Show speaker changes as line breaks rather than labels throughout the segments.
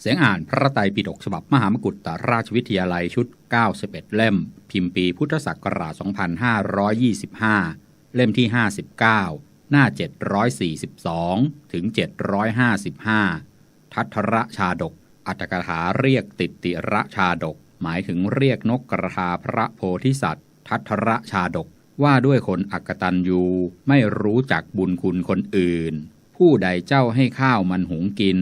เสียงอ่านพระไตรปิฎกฉบับมหามกุฏตราชวิทยาลัยชุด 91 เล่ม พิมพ์ปีพุทธศักราช 2525 เล่มที่ 59 หน้า 742 ถึง 755 ทัทระชาดก อัตกถาเรียกติติระชาดก หมายถึงเรียกนกกระทาพระโพธิสัตว์ ทัทระชาดกว่าด้วยคนอักตันยูไม่รู้จักบุญคุณคนอื่น ผู้ใดเจ้าให้ข้าวมันหุงกิน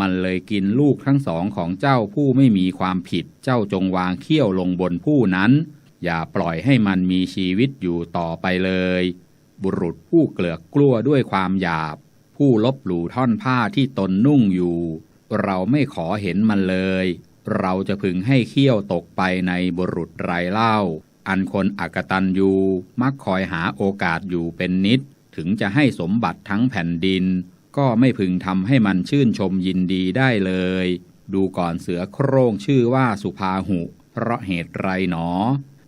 มันเลยกินลูกทั้งสองของเจ้าผู้ไม่มีความผิด เจ้าจงวางเขี้ยวลงบนผู้นั้น อย่าปล่อยให้มันมีชีวิตอยู่ต่อไปเลย บุรุษผู้เกลือกกลัวด้วยความหยาบ ผู้ลบหลู่ท่อนผ้าที่ตนนุ่งอยู่ เราไม่ขอเห็นมันเลย เราจะพึงให้เขี้ยวตกไปในบุรุษไรเล่า อันคนอักตันยูมักคอยหาโอกาสอยู่เป็นนิด ถึงจะให้สมบัติทั้งแผ่นดิน ก็ไม่พึงทำให้มันชื่นชมยินดีได้เลย ดูก่อนเสือโคร่งชื่อว่าสุภาหุ เพราะเหตุไรหนอ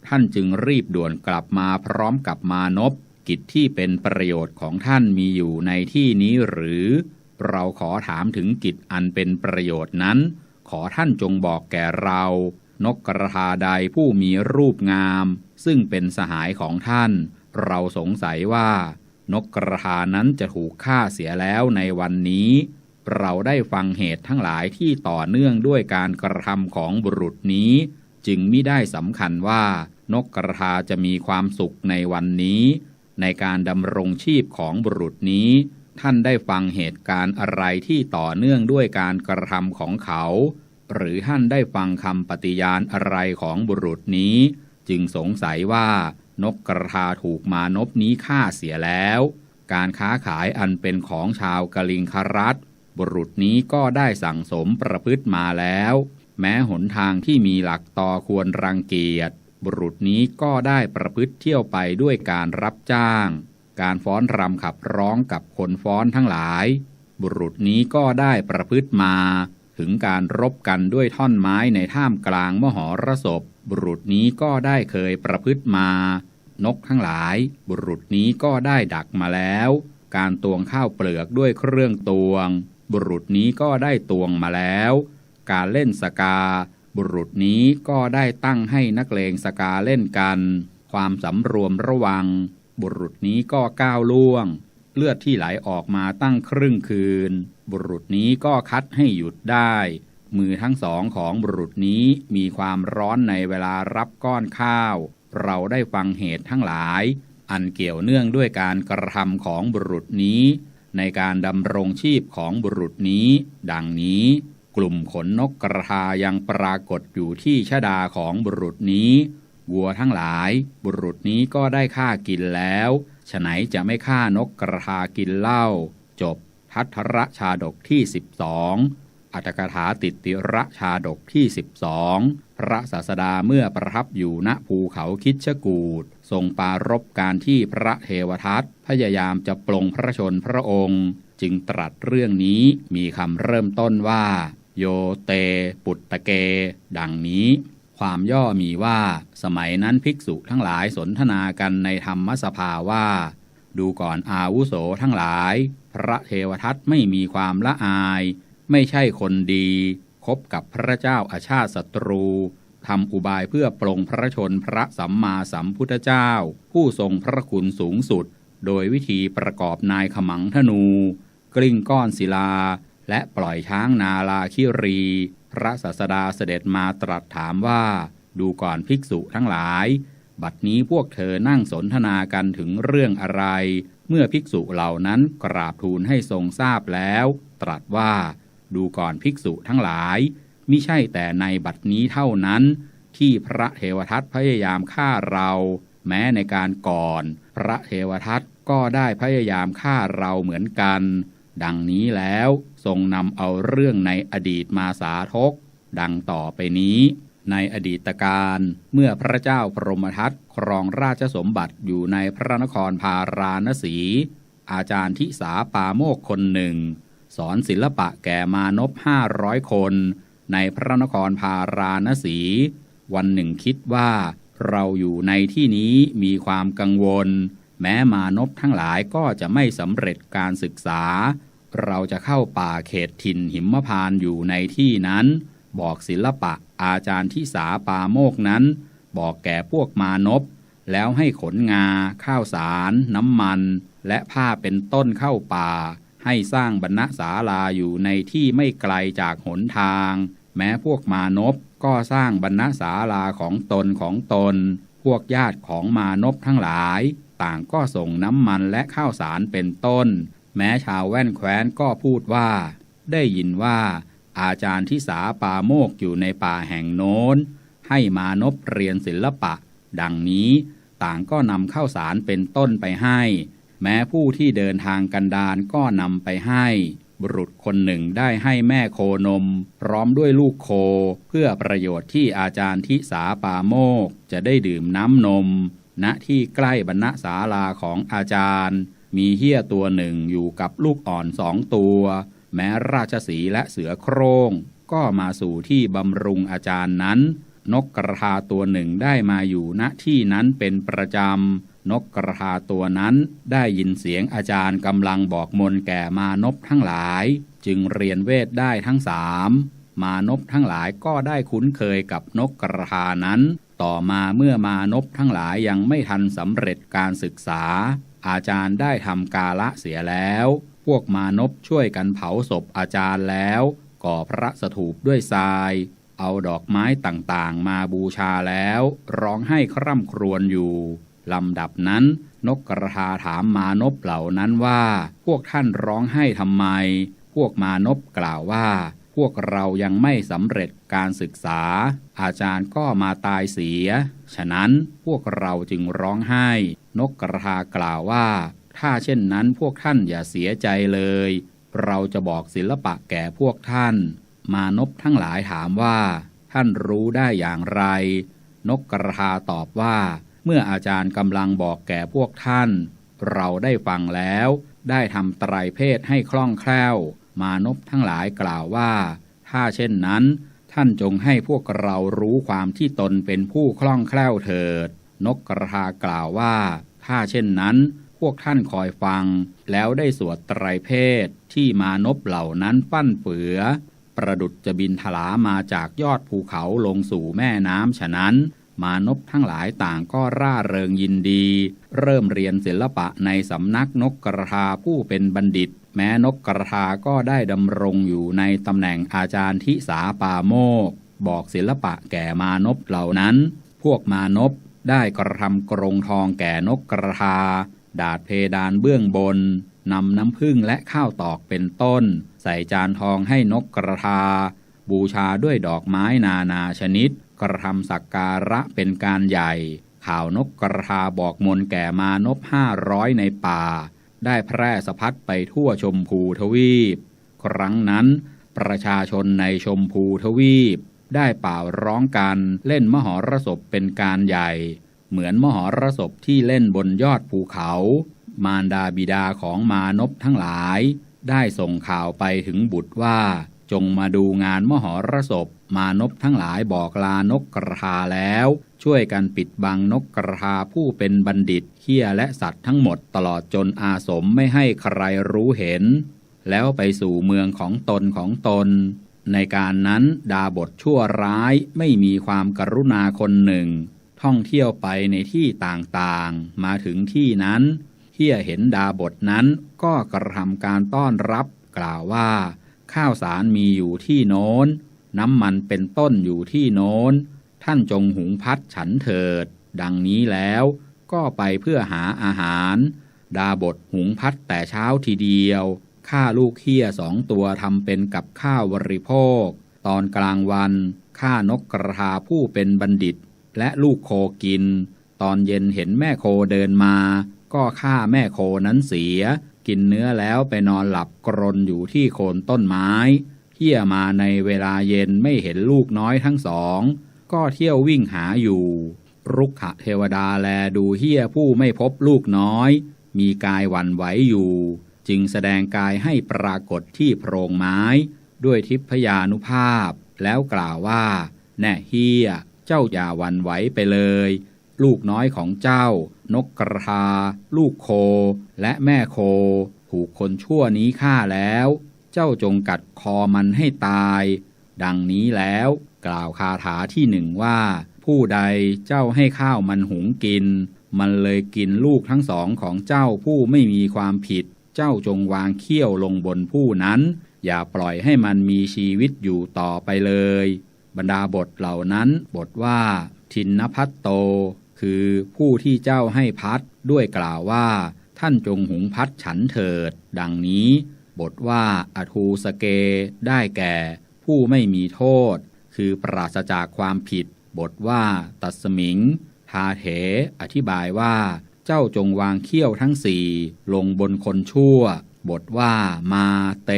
ท่านจึงรีบด่วนกลับมาพร้อมกับมานพกิจที่เป็นประโยชน์ของท่านมีอยู่ในที่นี้หรือ เราขอถามถึงกิจอันเป็นประโยชน์นั้น ขอท่านจงบอกแก่เรา นกกระทาใดผู้มีรูปงาม ซึ่งเป็นสหายของท่าน เราสงสัยว่า นกกระทานั้นจะถูกฆ่าเสียแล้วในวันนี้ เราได้ฟังเหตุทั้งหลายที่ต่อเนื่องด้วยการกระทำของบุรุษนี้ จึงไม่ได้สำคัญว่า นกกระทาจะมีความสุขในวันนี้ ในการดำรงชีพของบุรุษนี้ ท่านได้ฟังเหตุการณ์อะไรที่ต่อเนื่องด้วยการกระทำของเขา หรือท่านได้ฟังคำปฏิญาณอะไรของบุรุษนี้ จึงสงสัยว่า นกกระทาถูกมานพนี้ฆ่าเสียแล้ว การค้าขายอันเป็นของชาวกลิงครัฐบุรุษนี้ก็ได้สั่งสมประพฤติมาแล้ว แม้หนทางที่มีหลักต่อควรรังเกียจ บุรุษนี้ก็ได้ประพฤติเที่ยวไปด้วยการรับจ้าง การฟ้อนรำขับร้องกับคนฟ้อนทั้งหลาย บุรุษนี้ก็ได้ประพฤติมาถึงการรบกันด้วยท่อนไม้ในท่ามกลางมหรสพ บุรุษนี้ก็ได้เคยประพฤติมา นกทั้งหลาย บุรุษนี้ก็ได้ดักมาแล้ว การตวงข้าวเปลือกด้วยเครื่องตวง บุรุษนี้ก็ได้ตวงมาแล้ว การเล่นสกา บุรุษนี้ก็ได้ตั้งให้นักเลงสกาเล่นกัน ความสำรวมระวัง บุรุษนี้ก็ก้าวล่วง เลือดที่ไหลออกมาตั้งครึ่งคืน บุรุษนี้ก็คัดให้หยุดได้มือทั้งสองของบุรุษนี้มีความร้อนในเวลารับก้อนข้าว เราได้ฟังเหตุทั้งหลาย อันเกี่ยวเนื่องด้วยการกระทำของบุรุษนี้ ในการดำรงชีพของบุรุษนี้ ดังนี้ กลุ่มขนนกกระทายังปรากฏอยู่ที่ชดาของบุรุษนี้วัวทั้งหลาย บุรุษนี้ก็ได้ฆ่ากินแล้วฉไหนจะไม่ฆ่านกกระทากินเหล้าจบทัทรชาดกที่12อั อัตถกถาติติระชาดกที่ 12 พระศาสดาเมื่อประทับอยู่ณภูเขาคิดชกูดทรงปารบการที่พระเทวทัตพยายามจะปลงพระชนพระองค์ จึงตรัสเรื่องนี้มีคำเริ่มต้นว่า โยเต ปุตตะเก ดังนี้ ความย่อมีว่า สมัยนั้นภิกษุทั้งหลายสนทนากันในธรรมสภาว่า ดูก่อนอาวุโสทั้งหลาย พระเทวทัตไม่มีความละอาย ไม่ใช่คนดีคบกับพระเจ้าอาชาติศัตรูทำอุบายเพื่อปลงพระชนพระสัมมาสัมพุทธเจ้า ผู้ทรงพระคุณสูงสุด โดยวิธีประกอบนายขมังธนู กลิ้งก้อนศิลา และปล่อยช้างนาลาคิรี พระศาสดาเสด็จมาตรัสถามว่า ดูก่อนภิกษุทั้งหลาย บัดนี้พวกเธอนั่งสนทนากันถึงเรื่องอะไร เมื่อภิกษุเหล่านั้นกราบทูลให้ทรงทราบแล้ว ตรัสว่า ดูก่อนภิกษุทั้งหลายมิใช่แต่ในบัดนี้เท่านั้น ที่พระเทวทัตพยายามฆ่าเรา แม้ในการก่อน พระเทวทัตก็ได้พยายามฆ่าเราเหมือนกัน ดังนี้แล้วทรงนำเอาเรื่องในอดีตมาสาธกดังต่อไปนี้ ในอดีตการเมื่อพระเจ้าพรหมทัตครองราชสมบัติอยู่ในพระนครพาราณสี อาจารย์ทิสาปาโมกคนหนึ่ง อนศิลปะแก่มานพห้าร้อยคน ในพระนครพาราณสี วันหนึ่งคิดว่า เราอยู่ในที่นี้มีความกังวล แม้มานพทั้งหลายก็จะไม่สำเร็จการศึกษา เราจะเข้าป่าเขตถิ่นหิมพานต์อยู่ในที่นั้น บอกศิลปะอาจารย์ที่สาปาโมกนั้น บอกแก่พวกมานพแล้วให้ขนงา ข้าวสาร น้ำมัน และผ้าเป็นต้นเข้าป่า ให้สร้างบรรณศาลาอยู่ในที่ไม่ไกลจากหนทาง แม้พวกมานพก็สร้างบรรณศาลาของตนของตน พวกญาติของมานพทั้งหลาย ต่างก็ส่งน้ำมันและข้าวสารเป็นต้น แม้ชาวแว่นแคว้นก็พูดว่า ได้ยินว่า อาจารย์ที่สาปาโมกอยู่ในป่าแห่งโน้น ให้มานพเรียนศิลปะ ดังนี้ต่างก็นำข้าวสารเป็นต้นไปให้ แม้ผู้ที่เดินทางกันดารก็นำไปให้ บุรุษคนหนึ่งได้ให้แม่โคนม พร้อมด้วยลูกโค เพื่อประโยชน์ที่อาจารย์ทิสาปาโมก จะได้ดื่มน้ำนม ณที่ใกล้บรรณศาลาของอาจารย์ มีเฮี้ยตัวหนึ่งอยู่กับลูกอ่อนสองตัว แม้ราชสีและเสือโครง่งก็มาสู่ที่บำรุงอาจารย์นั้น นกกระทาตัวหนึ่งได้มาอยู่ณที่นั้นเป็นประจำ นกกระทาตัวนั้นได้ยินเสียงอาจารย์กำลังบอกมนแก่มานพทั้งหลาย จึงเรียนเวทได้ทั้งสามมานพทั้งหลายก็ได้คุ้นเคยกับนกกระทานั้น ต่อมาเมื่อมานพทั้งหลายยังไม่ทันสำเร็จการศึกษา อาจารย์ได้ทำกาละเสียแล้ว พวกมานพช่วยกันเผาศพอาจารย์แล้ว ก่อพระสถูปด้วยทรายเอาดอกไม้ต่างๆ มาบูชาแล้ว ร้องให้คร่ำครวญอยู่ ลำดับนั้นนกกระทาถามมานพเหล่านั้นว่า พวกท่านร้องไห้ทำไม พวกมานพกล่าวว่า พวกเรายังไม่สำเร็จการศึกษา อาจารย์ก็มาตายเสีย ฉะนั้นพวกเราจึงร้องไห้ นกกระทากล่าวว่า ถ้าเช่นนั้นพวกท่านอย่าเสียใจเลย เราจะบอกศิลปะแก่พวกท่าน มานพทั้งหลายถามว่า ท่านรู้ได้อย่างไร นกกระทาตอบว่า เมื่ออาจารย์กำลังบอกแก่พวกท่าน เราได้ฟังแล้ว ได้ทำไตรเพศให้คล่องแคล่ว มานพทั้งหลายกล่าวว่า ถ้าเช่นนั้น ท่านจงให้พวกเรารู้ความที่ตนเป็นผู้คล่องแคล่วเถิด นกกระทากล่าวว่า ถ้าเช่นนั้น พวกท่านคอยฟัง แล้วได้สวดไตรเพศที่มานพเหล่านั้นปั้นเฟือประดุจจะบินทลามาจากยอดภูเขาลงสู่แม่น้ำฉะนั้น มานพทั้งหลายต่างก็ร่าเริงยินดี เริ่มเรียนศิลปะในสำนักนกกระทาผู้เป็นบัณฑิต แม้นกกระทาก็ได้ดำรงอยู่ในตำแหน่งอาจารย์ทิสาปาโมก บอกศิลปะแก่มานพเหล่านั้น พวกมานพได้กระทำกรงทองแก่นกกระทา ดาดเพดานเบื้องบนนำน้ำผึ้งและข้าวตอกเป็นต้น ใส่จานทองให้นกกระทา บูชาด้วยดอกไม้นานาชนิด กระทำสักการะเป็นการใหญ่ ข่าวนกกระทาบอกมนแก่มานพห้าร้อยในป่า ได้แพร่สะพัดไปทั่วชมพูทวีป ครั้งนั้น ประชาชนในชมพูทวีป ได้เป่าร้องกันเล่นมหรสพเป็นการใหญ่ เหมือนมหรสพที่เล่นบนยอดภูเขา มารดาบิดาของมานพทั้งหลาย ได้ส่งข่าวไปถึงบุตรว่าจงมาดูงานมหรสพ มานพทั้งหลายบอกลานกกระทาแล้ว ช่วยกันปิดบังนกกระทาผู้เป็นบัณฑิตเขี้ยและสัตว์ทั้งหมดตลอดจนอาสมไม่ให้ใครรู้เห็น แล้วไปสู่เมืองของตนของตน ในการนั้นดาบทชั่วร้ายไม่มีความกรุณาคนหนึ่ง ท่องเที่ยวไปในที่ต่างๆ มาถึงที่นั้นเฮียเห็นดาบทนั้นก็กระทำการต้อนรับกล่าวว่า ข้าวสารมีอยู่ที่โน้น น้ำมันเป็นต้นอยู่ที่โน้น ท่านจงหุงพัดฉันเถิด ดังนี้แล้วก็ไปเพื่อหาอาหาร ดาบทหุงพัดแต่เช้าทีเดียวฆ่าลูกเฮียสองตัวทำเป็นกับข้าวบริโภค ตอนกลางวันฆ่านกกระทาผู้เป็นบัณฑิต และลูกโคกิน ตอนเย็นเห็นแม่โคเดินมา ก็ฆ่าแม่โคนั้นเสีย กินเนื้อแล้วไปนอนหลับกรนอยู่ที่โคนต้นไม้ เฮียมาในเวลาเย็นไม่เห็นลูกน้อยทั้งสอง ก็เที่ยววิ่งหาอยู่ รุกขเทวดาแลดูเฮียผู้ไม่พบลูกน้อย มีกายหวั่นไหวอยู่ จึงแสดงกายให้ปรากฏที่โพรงไม้ ด้วยทิพยานุภาพ แล้วกล่าวว่า แน่เฮียเจ้าอย่าหวันไหวไปเลย ลูกน้อยของเจ้า นกกระทา ลูกโค และแม่โค ถูกคนชั่วนี้ฆ่าแล้ว เจ้าจงกัดคอมันให้ตาย ดังนี้แล้วกล่าวคาถาที่หนึ่งว่า ผู้ใดเจ้าให้ข้าวมันหุงกิน มันเลยกินลูกทั้งสองของเจ้าผู้ไม่มีความผิด เจ้าจงวางเขี้ยวลงบนผู้นั้น อย่าปล่อยให้มันมีชีวิตอยู่ต่อไปเลย บรรดาบทเหล่านั้นบทว่า ทินนพัตโต คือผู้ที่เจ้าให้พัดด้วยกล่าวว่า ท่านจงหุงพัดฉันเถิด ดังนี้ บทว่าอทูสเก ได้แก่ ผู้ไม่มีโทษ คือปราศจากความผิด บทว่า ตัสมิงทาเถ อธิบายว่า เจ้าจงวางเขี้ยวทั้งสี่ลงบนคนชั่ว บทว่า มาเต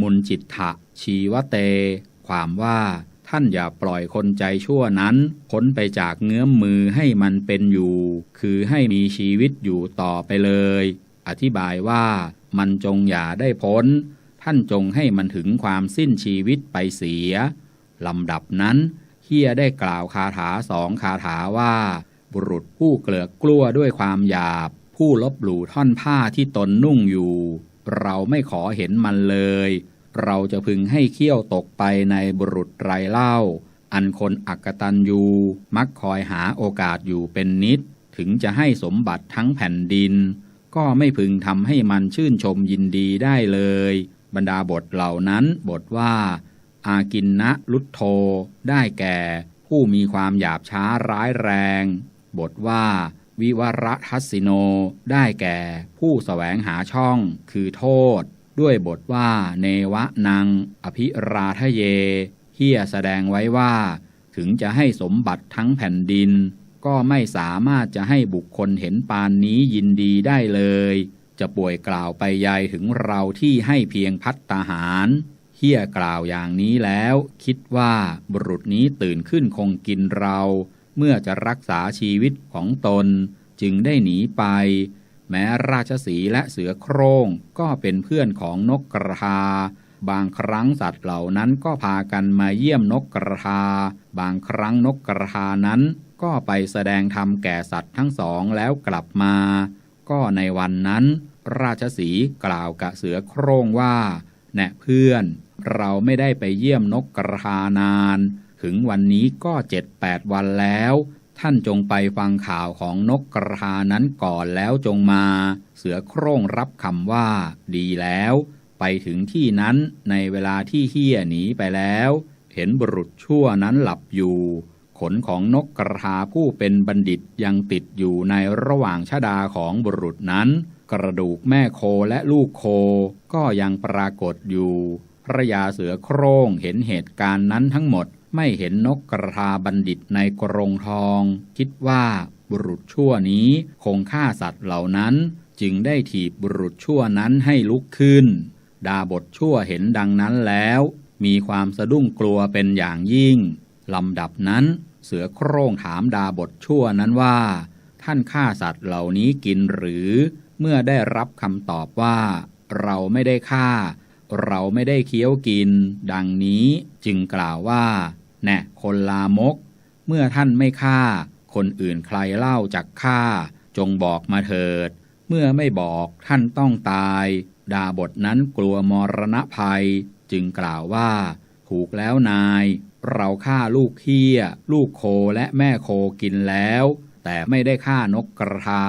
มุนจิตถะชีวเต ความว่าท่านอย่าปล่อยคนใจชั่วนั้นพ้นไปจากเงื้อมมือให้มันเป็นอยู่ คือให้มีชีวิตอยู่ต่อไปเลย อธิบายว่า มันจงอย่าได้พ้น ท่านจงให้มันถึงความสิ้นชีวิตไปเสียลำดับนั้นเฮียได้กล่าวคาถาสองคาถาว่า บุรุษผู้เกลือกกลัวด้วยความหยาบ ผู้ลบหลู่ท่อนผ้าที่ตนนุ่งอยู่ เราไม่ขอเห็นมันเลย เราจะพึงให้เขี้ยวตกไปในบุรุษไรเล่า อันคนอักตันยูมักคอยหาโอกาสอยู่เป็นนิด ถึงจะให้สมบัติทั้งแผ่นดิน ก็ไม่พึงทำให้มันชื่นชมยินดีได้เลย บรรดาบทเหล่านั้นบทว่า อากินนะลุทโธได้แก่ ผู้มีความหยาบช้าร้ายแรง บทว่า วิวรทัสิโน ได้แก่ ผู้สแสวงหาช่องคือโทษ ด้วยบทว่า เนวะนัง อภิราทะเยเฮียแสดงไว้ว่า ถึงจะให้สมบัติทั้งแผ่นดิน ก็ไม่สามารถจะให้บุคคลเห็นปานนี้ยินดีได้เลย จะป่วยกล่าวไปยายถึงเราที่ให้เพียงพัตตาหารเฮียกล่าวอย่างนี้แล้ว คิดว่าบุรุษนี้ตื่นขึ้นคงกินเรา เมื่อจะรักษาชีวิตของตน จึงได้หนีไป แม้ราชสีและเสือโคร่งก็เป็นเพื่อนของนกกระทาบางครั้งสัตว์เหล่านั้นก็พากันมาเยี่ยมนกกระทา บางครั้งนกกระทานั้น ก็ไปแสดงธรรมแก่สัตว์ทั้งสองแล้วกลับมา ก็ในวันนั้น ราชสีกล่าวกับเสือโคร่งว่า แน่เพื่อน เราไม่ได้ไปเยี่ยมนกกระทานาน ถึงวันนี้ก็เจ็ดแปดวันแล้ว ท่านจงไปฟังข่าวของนกกระทานั้นก่อนแล้วจงมา เสือโคร่งรับคำว่า ดีแล้ว ไปถึงที่นั้นในเวลาที่เฮี้ยหนีไปแล้ว เห็นบุรุษชั่วนั้นหลับอยู่ ขนของนกกระทาผู้เป็นบัณฑิตยังติดอยู่ในระหว่างชดาของบุรุษนั้น กระดูกแม่โคและลูกโคก็ยังปรากฏอยู่ พระยาเสือโคร่งเห็นเหตุการณ์นั้นทั้งหมดไม่เห็นนกกระทาบัณฑิตในกรงทอง คิดว่าบุรุษชั่วนี้คงฆ่าสัตว์เหล่านั้น จึงได้ถีบบุรุษชั่วนั้นให้ลุกขึ้น ดาบทชั่วเห็นดังนั้นแล้ว มีความสะดุ้งกลัวเป็นอย่างยิ่ง ลำดับนั้น เสือโคร่งถามดาบทชั่วนั้นว่า ท่านฆ่าสัตว์เหล่านี้กินหรือ เมื่อได้รับคำตอบว่า เราไม่ได้ฆ่า เราไม่ได้เคี้ยวกิน ดังนี้จึงกล่าวว่า แน่คนลามก เมื่อท่านไม่ฆ่า คนอื่นใครเล่าจากฆ่า จงบอกมาเถิด เมื่อไม่บอกท่านต้องตาย ดาบทนั้นกลัวมรณะภัย จึงกล่าวว่า ถูกแล้วนาย เราฆ่าลูกเฮียลูกโคและแม่โคกินแล้ว แต่ไม่ได้ฆ่านกกระทา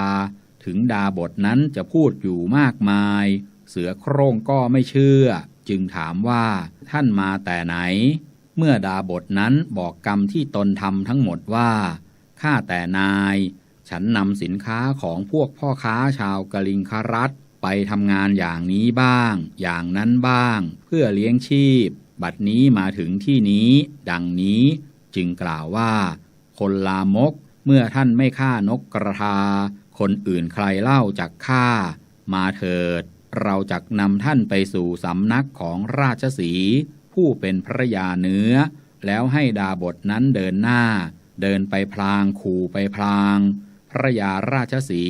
ถึงดาบทนั้นจะพูดอยู่มากมาย เสือโคร่งก็ไม่เชื่อ จึงถามว่าท่านมาแต่ไหน เมื่อดาบทนั้นบอกกรรมที่ตนทำทั้งหมดว่าข้าแต่นาย ฉันนำสินค้าของพวกพ่อค้าชาวกลิงครัฐไปทำงานอย่างนี้บ้าง อย่างนั้นบ้าง เพื่อเลี้ยงชีพ บัดนี้มาถึงที่นี้ ดังนี้จึงกล่าวว่า คนลามกเมื่อท่านไม่ฆ่านกกระทา คนอื่นใครเล่าจากฆ่า มาเถิด เราจักนำท่านไปสู่สำนักของราชสี ผู้เป็นพระยาเนื้อ แล้วให้ดาบทนั้นเดินหน้า เดินไปพลางขู่ไปพลาง พระยาราชสี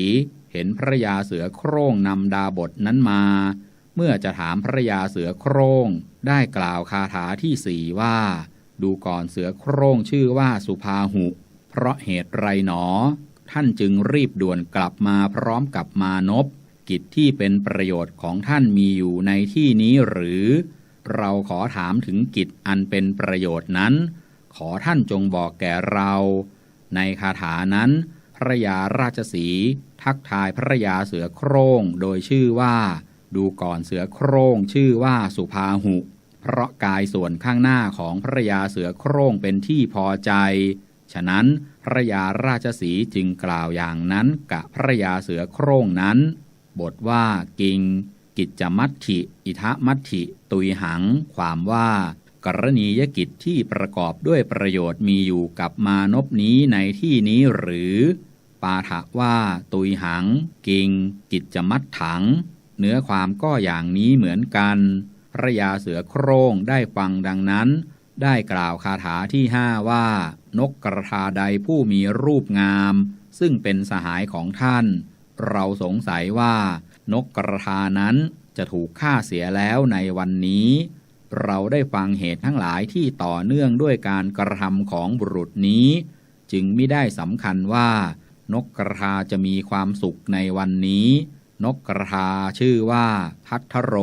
เห็นพระยาเสือโคร่งนำดาบทนั้นมา เมื่อจะถามพระยาเสือโคร่งได้กล่าวคาถาที่สี่ว่า ดูก่อนเสือโคร่งชื่อว่าสุภาหุ เพราะเหตุไรหนอ ท่านจึงรีบด่วนกลับมาพร้อมกับมานพกิจที่เป็นประโยชน์ของท่านมีอยู่ในที่นี้หรือ เราขอถามถึงกิจอันเป็นประโยชน์นั้น ขอท่านจงบอกแก่เรา ในคาถานั้นพระยาราชสีทักทายพระยาเสือโคร่งโดยชื่อว่า ดูก่อนเสือโคร่งชื่อว่าสุภาหุ เพราะกายส่วนข้างหน้าของพระยาเสือโคร่งเป็นที่พอใจ ฉะนั้นพระยาราชสีจึงกล่าวอย่างนั้นกับพระยาเสือโคร่งนั้น บทว่ากิง กิจจมัตถิ อิทะมัตถิ ตุยหัง ความว่ากรณียกิจที่ประกอบด้วยประโยชน์มีอยู่กับมานพนี้ในที่นี้หรือ ปาถะว่า ตุยหัง กิง กิจจมัตถัง เนื้อความก็อย่างนี้เหมือนกัน พระยาเสือโคร่งได้ฟังดังนั้น ได้กล่าวคาถาที่ห้าว่า นกกระทาใดผู้มีรูปงาม ซึ่งเป็นสหายของท่าน เราสงสัยว่า นกกระทานั้นจะถูกฆ่าเสียแล้วในวันนี้ เราได้ฟังเหตุทั้งหลายที่ต่อเนื่องด้วยการกระทำของบุรุษนี้ จึงไม่ได้สำคัญว่านกกระทาจะมีความสุขในวันนี้ นกกระทาชื่อว่าพัทโร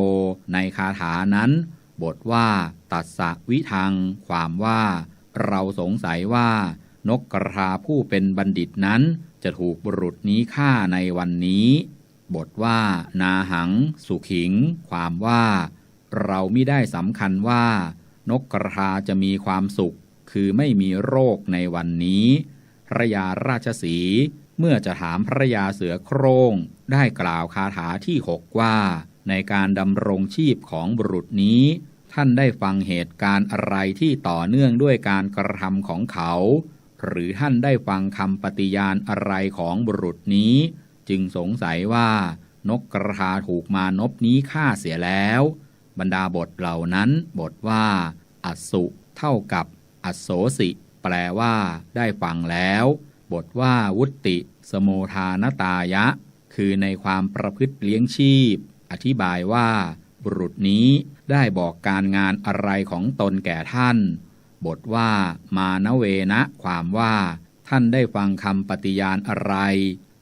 ในคาถานั้น บทว่าตัสสะวิทัง ความว่า เราสงสัยว่า นกกระทาผู้เป็นบัณฑิตนั้น จะถูกบุรุษนี้ฆ่าในวันนี้ บทว่า นาหัง สุขิง ความว่า เราไม่ได้สำคัญว่า นกกระทาจะมีความสุข คือไม่มีโรคในวันนี้พระยาราชสี เมื่อจะถามพระยาเสือโครงได้กล่าวคาถาที่หกว่า ในการดำรงชีพของบุรุษนี้ ท่านได้ฟังเหตุการณ์อะไรที่ต่อเนื่องด้วยการกระทำของเขา หรือท่านได้ฟังคำปฏิญาณอะไรของบุรุษนี้ จึงสงสัยว่านกกระทาถูกมานพนี้ฆ่าเสียแล้ว บรรดาบทเหล่านั้นบทว่า อสุ เท่ากับ อโสสิ แปลว่า ได้ฟังแล้ว บทว่าวุติ สโมทานตายะ คือในความประพฤติเลี้ยงชีพ อธิบายว่า บุรุษนี้ได้บอกการงานอะไรของตนแก่ท่าน บทว่า มานเวนะความว่า ท่านได้ฟังคำปฏิญาณอะไร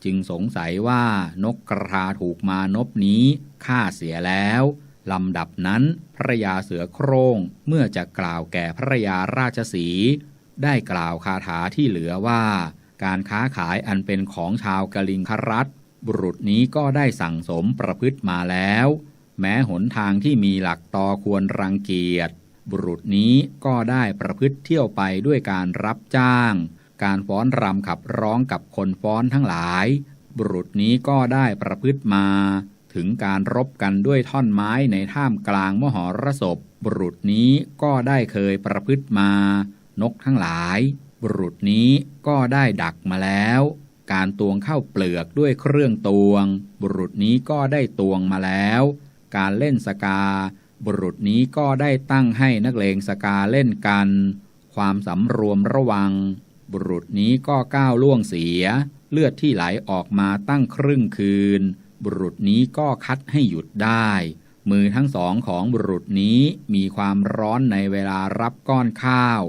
จึงสงสัยว่านกกระทาถูกมานพนี้ฆ่าเสียแล้วลำดับนั้นพระยาเสือโคร่งเมื่อจะกล่าวแก่พระยาราชสี ได้กล่าวคาถาที่เหลือว่า การค้าขายอันเป็นของชาวกลิงครัฐบุรุษนี้ก็ได้สั่งสมประพฤติมาแล้ว แม้หนทางที่มีหลักตอควรรังเกียจ บุรุษนี้ก็ได้ประพฤติเที่ยวไปด้วยการรับจ้าง การฟ้อนรำขับร้องกับคนฟ้อนทั้งหลาย บุรุษนี้ก็ได้ประพฤติมา ถึงการรบกันด้วยท่อนไม้ในท่ามกลางมหรสพ บุรุษนี้ก็ได้เคยประพฤติมา นกทั้งหลาย บุรุษนี้ก็ได้ดักมาแล้ว การตวงเข้าเปลือกด้วยเครื่องตวง บุรุษนี้ก็ได้ตวงมาแล้ว การเล่นสกา บุรุษนี้ก็ได้ตั้งให้นักเลงสกาเล่นกัน ความสำรวมระวัง บุรุษนี้ก็ก้าวล่วงเสีย เลือดที่ไหลออกมาตั้งครึ่งคืน บุรุษนี้ก็คัดให้หยุดได้ มือทั้งสองของบุรุษนี้มีความร้อนในเวลารับก้อนข้าว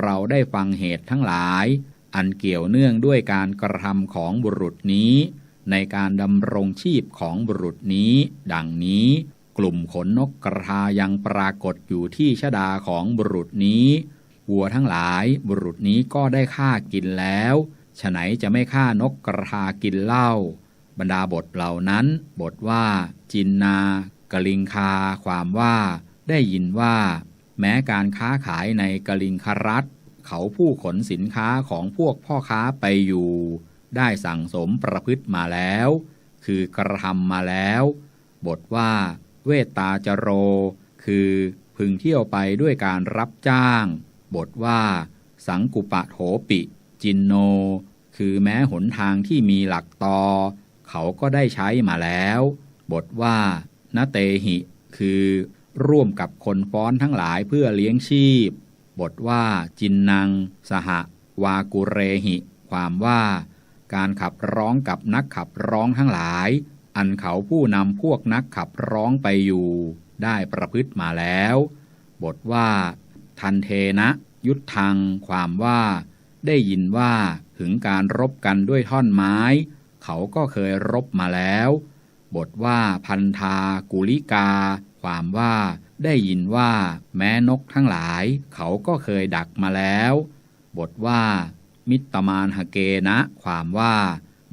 เราได้ฟังเหตุทั้งหลาย อันเกี่ยวเนื่องด้วยการกระทำของบุรุษนี้ ในการดำรงชีพของบุรุษนี้ ดังนี้ กลุ่มขนนกกระทายังปรากฏอยู่ที่ชดาของบุรุษนี้วัวทั้งหลายบุรุษนี้ก็ได้ฆ่ากินแล้วฉไหนจะไม่ฆ่านกกระทากินเหล้าบรรดาบทเหล่านั้น บทว่า จินนากลิงคา ความว่า ได้ยินว่า แม้การค้าขายในกลิงครัฐ เขาผู้ขนสินค้าของพวกพ่อค้าไปอยู่ ได้สั่งสมประพฤติมาแล้ว คือกระทำมาแล้ว บทว่า เวตาจโร คือพึงเที่ยวไปด้วยการรับจ้าง บทว่า สังกุปะโถปิ จินโน คือแม้หนทางที่มีหลักตอ เขาก็ได้ใช้มาแล้ว บทว่า นเตหิ คือ ร่วมกับคนฟ้อนทั้งหลายเพื่อเลี้ยงชีพ บทว่าจินนังสหวากุเรหิ ความว่าการขับร้องกับนักขับร้องทั้งหลาย อันเขาผู้นำพวกนักขับร้องไปอยู่ ได้ประพฤติมาแล้ว บทว่า ทันเทนะ ยุทธัง ความว่า ได้ยินว่าถึงการรบกันด้วยท่อนไม้ เขาก็เคยรบมาแล้ว บทว่าพันธากุลิกา ความว่าได้ยินว่าแม้นกทั้งหลาย เขาก็เคยดักมาแล้ว บทว่า มิตรมานหเกนะ ความว่า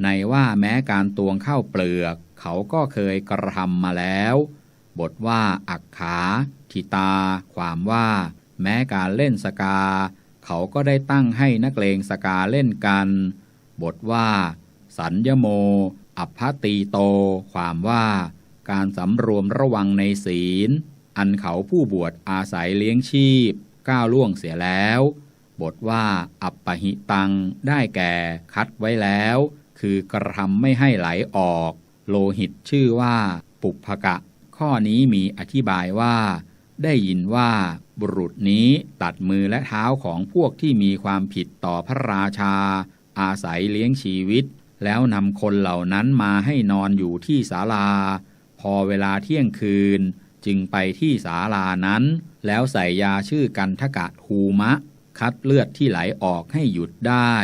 ในว่าแม้การตวงข้าวเปลือก เขาก็เคยกระทำมาแล้ว บทว่า อักขาทิตา ความว่า แม้การเล่นสกา เขาก็ได้ตั้งให้นักเลงสกาเล่นกัน บทว่า สัญญโม อัพพตีโต ความว่าการสำรวมระวังในศีล อันเขาผู้บวชอาศัยเลี้ยงชีพ ก้าวล่วงเสียแล้ว บทว่า อัปปหิตัง ได้แก่คัดไว้แล้ว คือกระทำไม่ให้ไหลออก โลหิตชื่อว่า ปุพกะ ข้อนี้มีอธิบายว่า ได้ยินว่า บุรุษนี้ตัดมือและเท้าของพวกที่มีความผิดต่อพระราชา อาศัยเลี้ยงชีวิต แล้วนำคนเหล่านั้นมาให้นอนอยู่ที่ศาลา พอเวลาเที่ยงคืนจึงไปที่ศาลานั้น แล้วใส่ยาชื่อกันทกะทูมะ คัดเลือดที่ไหลออกให้หยุดได้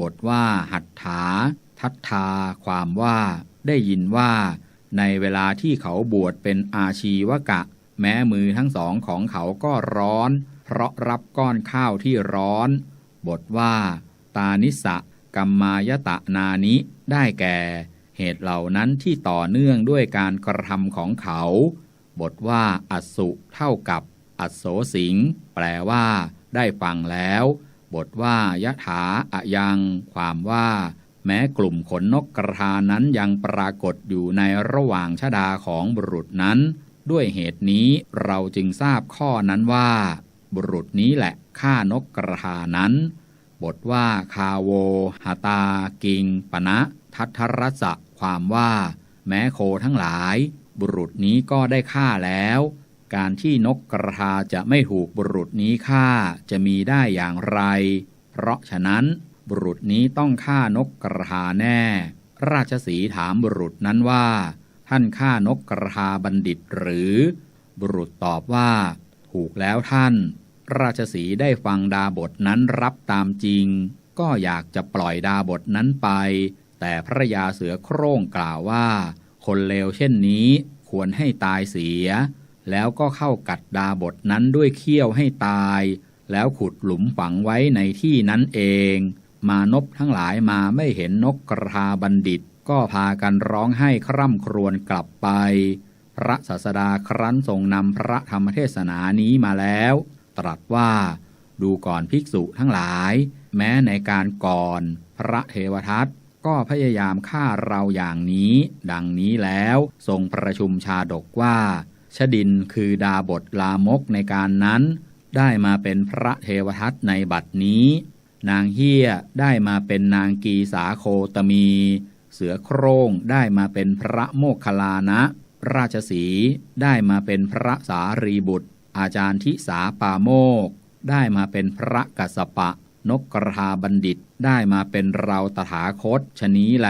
บทว่าหัตถา ทัตทา ความว่า ได้ยินว่า ในเวลาที่เขาบวชเป็นอาชีวกะ แม้มือทั้งสองของเขาก็ร้อน เพราะรับก้อนข้าวที่ร้อน บทว่า ตานิสะ กัมมายตะนานิได้แก่ เหตุเหล่านั้นที่ต่อเนื่องด้วยการกระทำของเขา บทว่า อัสุเท่ากับ อัสโสสิง แปลว่า ได้ฟังแล้ว บทว่ายะถาอะยัง ความว่า แม้กลุ่มขนนกกระทานั้นยังปรากฏอยู่ในระหว่างชดาของบุรุษนั้น ด้วยเหตุนี้เราจึงทราบข้อนั้นว่า บุรุษนี้แหละฆ่านกกระทานั้น บทว่าคาโวหาตา กิง ปณะ ทัทธรสะ ความว่า แม้โคทั้งหลาย บุรุษนี้ก็ได้ฆ่าแล้ว การที่นกกระทาจะไม่ถูกบุรุษนี้ฆ่าจะมีได้อย่างไร เพราะฉะนั้นบุรุษนี้ต้องฆ่านกกระทาแน่ ราชสีถามบุรุษนั้นว่า ท่านฆ่านกกระทาบัณฑิตหรือ บุรุษตอบว่า ถูกแล้วท่าน ราชสีได้ฟังดาบทนั้นรับตามจริง ก็อยากจะปล่อยดาบทนั้นไป แต่พระยาเสือโคร่งกล่าวว่า คนเลวเช่นนี้ควรให้ตายเสีย แล้วก็เข้ากัดดาบทนั้นด้วยเขี้ยวให้ตาย แล้วขุดหลุมฝังไว้ในที่นั้นเอง มานพทั้งหลายมาไม่เห็นนกกระทาบัณฑิต ก็พากันร้องให้คร่ำครวญกลับไป พระศาสดาครั้นทรงนำพระธรรมเทศนานี้มาแล้ว ตรัสว่า ดูก่อนภิกษุทั้งหลาย แม้ในการก่อนพระเทวทัตก็พยายามฆ่าเราอย่างนี้ ดังนี้แล้วทรงประชุมชาดกว่า ชดินคือดาบทลามกในการนั้น ได้มาเป็นพระเทวทัตในบัดนี้ นางเฮียได้มาเป็นนางกีสาโคตมี เสือโคร่งได้มาเป็นพระโมคคลานะ ราชสีได้มาเป็นพระสารีบุตร อาจารย์ทิสาปาโมก ได้มาเป็นพระกัสปะ นกกระทาบัณฑิตได้มาเป็นเราตถาคตชนี้แล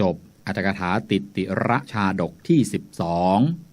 จบอัตถกถาติติระชาดกที่ 12